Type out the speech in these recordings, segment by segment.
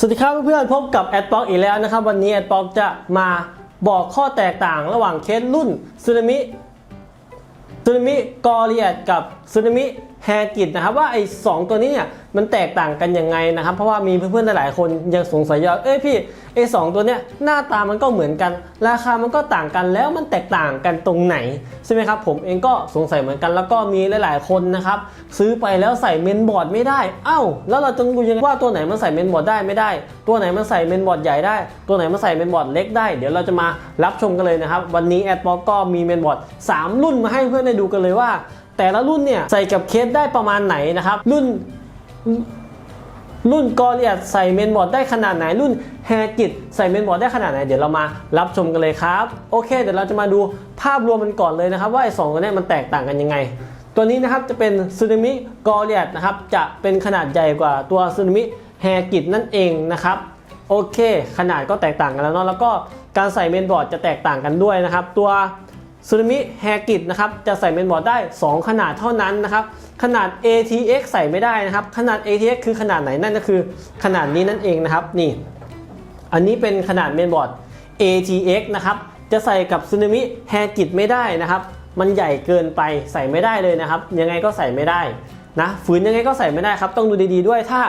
สวัสดีครับเพื่อนๆพบกับแอดบ็อกอีกแล้วนะครับ วันนี้แอดบ็อกจะมาบอกข้อแตกต่างระหว่างเคสรุ่นซูนามิซูนามิกอริเอตกับซูนามิแฮกิดนะครับ ว่าไอ้สองตัวนี้เนี่ย มันแตกต่างกันยังไงนะครับ เพราะว่ามีเพื่อนๆหลายคนยังสงสัยว่าเอ้ยพี่ไอสองตัวเนี้ยหน้าตามันก็เหมือนกัน ราคามันก็ต่างกันแล้วมันแตกต่างกันตรงไหนใช่ไหมครับผมเองก็สงสัยเหมือนกันแล้วก็มีหลายๆคนนะครับซื้อไปแล้วใส่เมนบอร์ดไม่ได้ เอ้า แล้วเราจะรู้ยังไงว่าตัวไหนมันใส่เมนบอร์ดได้ไม่ได้ ตัวไหนมันใส่เมนบอร์ดใหญ่ได้ ตัวไหนมันใส่เมนบอร์ดเล็กได้ เดี๋ยวเราจะมารับชมกันเลยนะครับวันนี้แอดบ็อกก็มีเมนบอร์ด3 รุ่นมาให้เพื่อนได้ดูกันเลยว่า แต่ละรุ่นเนี่ยใส่กับเคสได้ประมาณไหนนะครับรุ่น รุ่นกอเรียดใส่เมนบอร์ดได้ขนาดไหน รุ่นแฮกิตใส่เมนบอร์ดได้ขนาดไหน เดี๋ยวเรามารับชมกันเลยครับ โอเค เดี๋ยวเราจะมาดูภาพรวมมันก่อนเลยนะครับ ว่าไอ้สองตัวนี้มันแตกต่างกันยังไง ตัวนี้นะครับจะเป็นซูนามิกอเรียดนะครับ จะเป็นขนาดใหญ่กว่าตัวซูนามิแฮกิตนั่นเองนะครับ โอเค ขนาดก็แตกต่างกันแล้วเนาะแล้วก็การใส่เมนบอร์ดจะแตกต่างกันด้วยนะครับ ตัว ซูนามิแฮกิตนะครับจะใส่เมนบอร์ดได้ 2 ขนาดเท่านั้นนะครับขนาด ATX ใส่ไม่ได้นะครับ ขนาด ATX คือขนาดไหนนั่นก็คือขนาดนี้นั่นเองนะครับนี่ อันนี้เป็นขนาดเมนบอร์ด ATX นะครับจะใส่กับซูนามิแฮกิตไม่ได้นะครับ มันใหญ่เกินไปใส่ไม่ได้เลยนะครับ ยังไงก็ใส่ไม่ได้นะฝืนยังไงก็ใส่ไม่ได้ครับ ต้องดูดีๆด้วยถ้า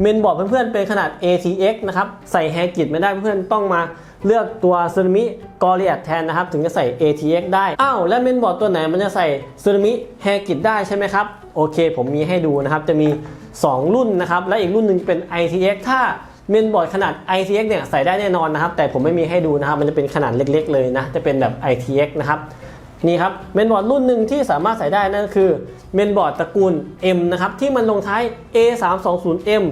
เมนบอร์ดเพื่อนๆเป็นขนาด ATX นะครับใส่แฮกิตไม่ได้เพื่อนๆต้องมา เลือกตัวซูนามิกอเรียดแทนนะครับ ถึงจะใส่ ATX ได้ อ้าว แล้วเมนบอร์ดตัวไหนมันจะใส่ซูนามิแฮกิตได้ใช่ไหมครับ โอเค ผมมีให้ดูนะครับ จะมี 2 รุ่นนะครับ และอีกรุ่นหนึ่งเป็น ITX ถ้าเมนบอร์ดขนาด ITX เนี่ยใส่ได้แน่นอนนะครับ แต่ผมไม่มีให้ดูนะครับ มันจะเป็นขนาดเล็ก ๆ เลยนะ จะเป็นแบบ ITX นะครับนี่ครับเมนบอร์ดรุ่นหนึ่งที่สามารถใส่ได้นั่นก็คือเมนบอร์ดตระกูล M นะครับที่มันลงท้าย A 3 2 0 M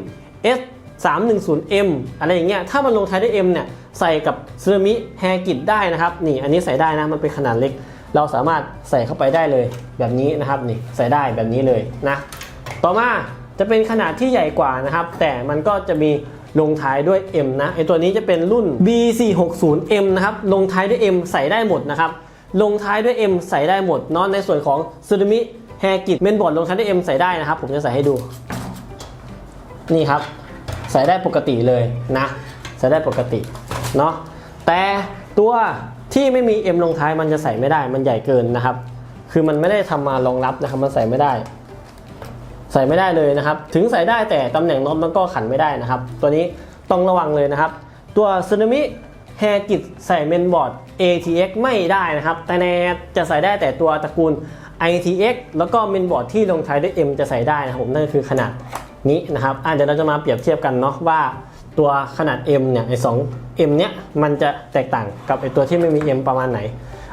S 3 1 0 M อะไรอย่างเงี้ย ถ้ามันลงท้ายด้วย M เนี่ย ใส่กับซูนามิแฮกิตได้นะครับ นี่ อันนี้ใส่ได้นะ มันเป็นขนาดเล็ก เราสามารถใส่เข้าไปได้เลย แบบนี้นะครับ นี่ ใส่ได้แบบนี้เลยนะ ต่อมาจะเป็นขนาดที่ใหญ่กว่านะครับ แต่มันก็จะมีลงท้ายด้วย M นะ ไอตัวนี้จะเป็นรุ่น B460M นะครับ ลงท้ายด้วย M ใส่ได้หมดนะครับ ลงท้ายด้วย M ใส่ได้หมดเนาะ ในส่วนของซูมิแฮกิตเมนบอร์ดลงท้ายด้วย M ใส่ได้นะครับ ผมจะใส่ให้ดู นี่ครับ ใส่ได้ปกติเลยนะใส่ได้ปกติเนาะแต่ตัวที่ไม่มี M ลงท้ายมันจะใส่ไม่ได้ มันใหญ่เกินนะครับ คือมันไม่ได้ทำมารองรับนะครับ มันใส่ไม่ได้ ใส่ไม่ได้เลยนะครับ ถึงใส่ได้แต่ตำแหน่งน็อตมันก็ขันไม่ได้นะครับ ตัวนี้ต้องระวังเลยนะครับ ตัวซึนามิแฮกิตใส่เมนบอร์ด ATX ไม่ได้นะครับ แต่แนจะใส่ได้แต่ตัวตระกูล ITX แล้วก็เมนบอร์ดที่ลงท้ายด้วย M จะใส่ได้นะครับผมนั่นคือขนาด นี้นะครับอะเดี๋ยวเราจะมาเปรียบเทียบกันเนาะว่าตัวขนาด M เนี่ยไอ้2 M เนี้ยมันจะแตกต่างกับไอตัวที่ไม่มี M ประมาณไหน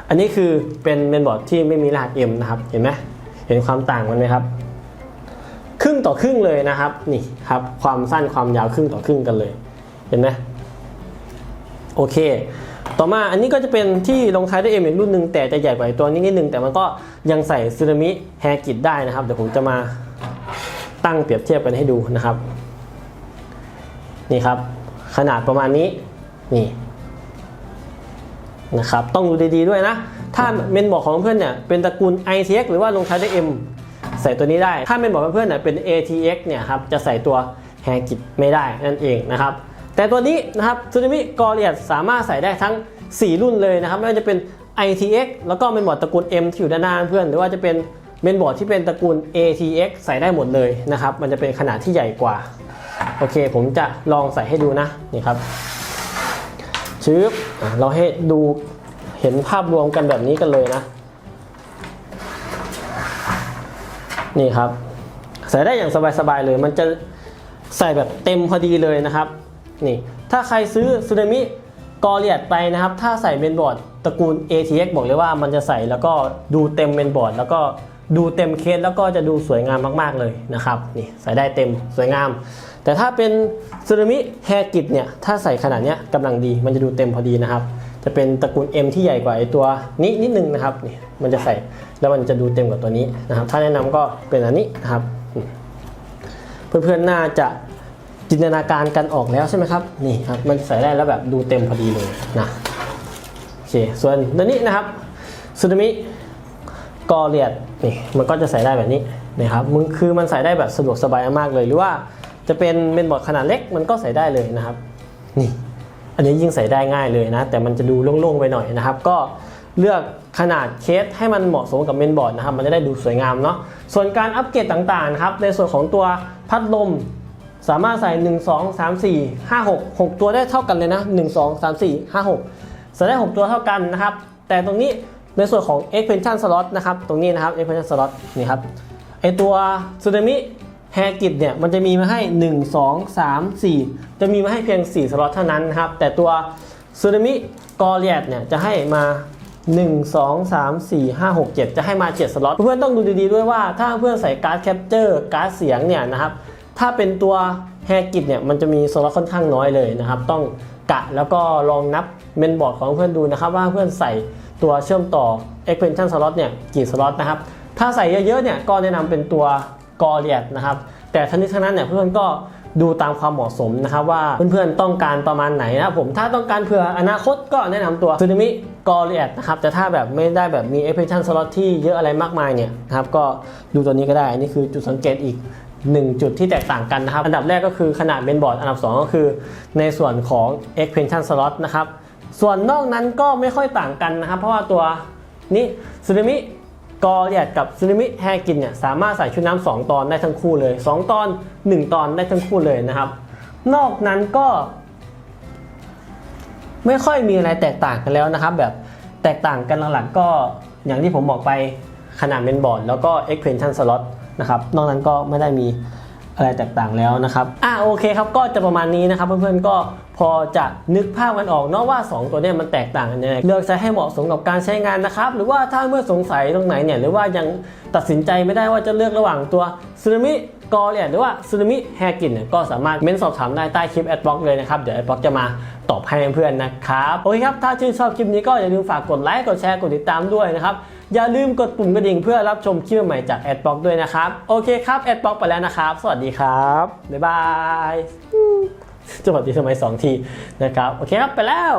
อันนี้คือเป็นเมนบอร์ดที่ไม่มีรหัส M นะครับเห็นไหมเห็นความต่างมันไหมครับ ครึ่งต่อครึ่งเลยนะครับนี่ครับความสั้นความยาวครึ่งต่อครึ่งกันเลย เห็นไหมโอเค ต่อมาอันนี้ก็จะเป็นที่ลงท้ายด้วย M อีกรุ่นหนึ่งแต่จะใหญ่กว่าไอ้ตัวนี้นิดนึงแต่มันก็ยังใส่ซูนามิแฮกิตได้นะครับเดี๋ยวผมจะมา ตั้งเปรียบเทียบกันให้ดูนะครับ นี่ครับ ขนาดประมาณนี้นี่นะครับต้องดูดีๆด้วยนะ ถ้าเมนบอกของเพื่อนเนี่ยเป็นตระกูล ITX หรือว่าลงท้ายด้วย M ใส่ตัวนี้ได้ ถ้าเมนบอกเพื่อนเนี่ยเป็น ATX เนี่ยครับจะใส่ตัวแฮกิตไม่ได้นั่นเองนะครับแต่ตัวนี้นะครับซูนิมิกอเรียสามารถใส่ได้ทั้ง 4 รุ่นเลยนะครับไม่ว่าจะเป็น ITX แล้วก็เมนบอร์ดตระกูล M ที่อยู่ด้านหน้าเพื่อน หรือว่าจะเป็น เมนบอร์ดที่เป็นตระกูล ATX ใส่ได้หมดเลยนะครับ มันจะเป็นขนาดที่ใหญ่กว่า โอเค ผมจะลองใส่ให้ดูนะ นี่ครับชื้อเราให้ดูเห็นภาพรวมกันแบบนี้กันเลยนะ นี่ครับ ใส่ได้อย่างสบายๆเลย มันจะใส่แบบเต็มพอดีเลยนะครับ นี่ ถ้าใครซื้อซูนามิกอเรียดไปนะครับ ถ้าใส่เมนบอร์ดตระกูล ATX บอกเลยว่ามันจะใส่แล้วก็ดูเต็มเมนบอร์ดแล้วก็ ดูเต็มเคสแล้วก็จะดูสวยงามมากๆเลยนะครับนี่ใส่ได้เต็มสวยงาม แต่ถ้าเป็นซูนามิแฮกิตเนี่ยถ้าใส่ขนาดเนี้ยกำลังดีมันจะดูเต็มพอดีนะครับจะเป็นตระกูล M ที่ใหญ่กว่าไอตัวนี้นิดนึงนะครับนี่มันจะใส่แล้วมันจะดูเต็มกว่าตัวนี้นะครับ ถ้าแนะนำก็เป็นอันนี้นะครับ เพื่อนๆน่าจะจินตนาการกันออกแล้วใช่ไหมครับนี่ครับมันใส่ได้แล้วแบบดูเต็มพอดีเลยนะโอเคส่วนตัวนี้นะครับซูนามิ กอเรียดนี่มันก็จะใส่ได้แบบนี้นะครับมึงคือมันใส่ได้แบบสะดวกสบายมากเลย หรือว่าจะเป็นเมนบอร์ดขนาดเล็กมันก็ใส่ได้เลยนะครับนี่อันนี้ยิ่งใส่ได้ง่ายเลยนะ แต่มันจะดูโล่งๆไปหน่อยนะครับ ก็เลือกขนาดเคสให้มันเหมาะสมกับเมนบอร์ดนะครับ มันจะได้ดูสวยงามเนาะส่วนการอัปเกรดต่างๆครับในส่วนของตัวพัดลม สามารถใส่ 1 2 3 4 5 6 6 ตัวได้เท่ากันเลยนะ 1 2 3 4 5 6ใส่ได้ 6 ตัวเท่ากันนะครับ แต่ตรงนี้ ในส่วนของ expansion slot นะครับ ตรงนี้นะครับ expansion slot นี่ครับ ไอตัวซูนามิแฮกิตเนี่ยมันจะมีมาให้ 1 2 3 4 จะมีมาให้เพียง 4 สล็อตเท่านั้นนะครับ แต่ตัวซูนามิกอเลียดเนี่ยจะให้มา 1 2 3 4 5 6 7 จะให้มา 7 สล็อต เพื่อนๆต้องดูดีๆด้วยว่าถ้าเพื่อนใส่การ์ดแคปเจอร์การ์ดเสียงเนี่ยนะครับ ถ้าเป็นตัวแฮกิตเนี่ยมันจะมีสล็อตค่อนข้างน้อยเลยนะครับ ต้องกะแล้วก็ลองนับเมนบอร์ดของเพื่อนดูนะครับว่าเพื่อนใส่ ตัวเชื่อมต่อ expansion slot เนี่ยกี่สล็อตนะครับ ถ้าใส่เยอะๆเนี่ยก็แนะนำเป็นตัวกอเลียดนะครับ แต่ทั้งนี้ทั้งนั้นเนี่ยเพื่อนๆก็ดูตามความเหมาะสมนะครับว่าเพื่อนๆต้องการประมาณไหนนะผมถ้าต้องการเผื่ออนาคตก็แนะนำตัวซูนิมิกอเลียดนะครับแต่ถ้าแบบไม่ได้แบบมี expansion slot ที่เยอะอะไรมากมายเนี่ยนะครับก็ดูตัวนี้ก็ได้นนี่คือจุดสังเกตอีก 1 จุดที่แตกต่างกันนะครับ อันดับแรกก็คือขนาดเบนบอร์ดอันดับ 2 ก็คือในส่วนของ expansion slot นะครับ ส่วนนอกนั้นก็ไม่ค่อยต่างกันนะครับ เพราะว่าตัวนี้ซูนิมิกอเลียดกับซูนิมิแฮกินเนี่ยสามารถใส่ชุดน้ำสองตอนได้ทั้งคู่เลย 2 ตอน 1 ตอนได้ทั้งคู่เลยนะครับ นอกนั้นก็ ไม่ค่อยมีอะไรแตกต่างกันแล้วนะครับ แบบแตกต่างกันหลักๆก็อย่างที่ผมบอกไปขนาดเมนบอร์ดแล้วก็ expansion slot นะครับ นอกนั้นก็ไม่ได้มี อะไรแตกต่างแล้วนะครับ อะโอเคครับก็จะประมาณนี้นะครับ เพื่อนๆก็พอจะนึกภาพกันออกเนาะว่า 2 ตัวเนี้มันแตกต่างกันยังไงเลือกใช้ให้เหมาะสมกับการใช้งานนะครับ หรือว่าถ้าเมื่อสงสัยตรงไหนเนี่ยหรือว่ายังตัดสินใจไม่ได้ว่าจะเลือกระหว่างตัวซูนามิ กอเลียหรือว่าซูนามิแฮกินเนี่ยก็สามารถเม้นสอบถามได้ใต้คลิปแอดบล็อกเลยนะครับ เดี๋ยวแอดบล็อกจะมาตอบให้เพื่อนๆนะครับ โอเคครับ ถ้าชื่นชอบคลิปนี้ก็อย่าลืมฝากกดไลค์ กดแชร์ กดติดตามด้วยนะครับ อย่าลืมกดปุ่มกระดิ่งเพื่อรับชมคลิปใหม่จากแอดบล็อกด้วยนะครับ โอเคครับแอดบล็อกไปแล้วนะครับ สวัสดีครับ บ๊ายบายจะสวัสดีทำไมสองทีนะครับ โอเคครับไปแล้ว